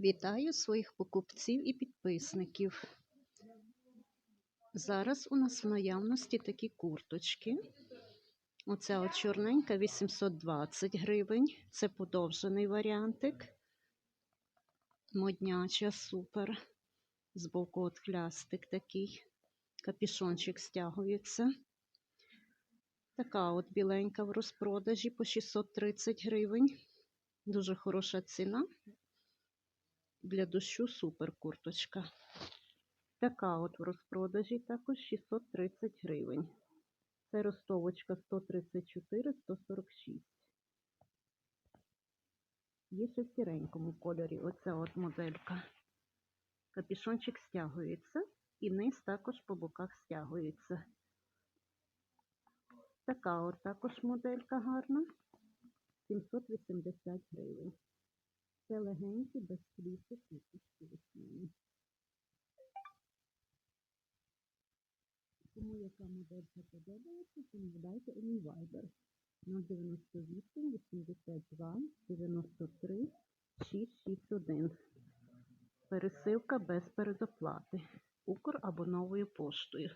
Вітаю своїх покупців і підписників. Зараз у нас в наявності такі курточки. Оця от чорненька 820 гривень. Це подовжений варіантик. Модняча, супер. Збоку от хлястик такий. Капішончик стягується. Така от біленька в розпродажі по 630 гривень. Дуже хороша ціна. Для дощу супер курточка. Така от в розпродажі також 630 гривень. Це ростовочка 134-146. Є ще в сіренькому кольорі. Оця от моделька. Капішончик стягується і низ також по боках стягується. Така от також моделька гарна. 780 гривень. Це легенькі, без плісу, квіточки весняні. Кому яка моделька подобається, замовляйте у мій вайбер 098 82 93 661. Пересилка без передоплати. Укр або новою поштою.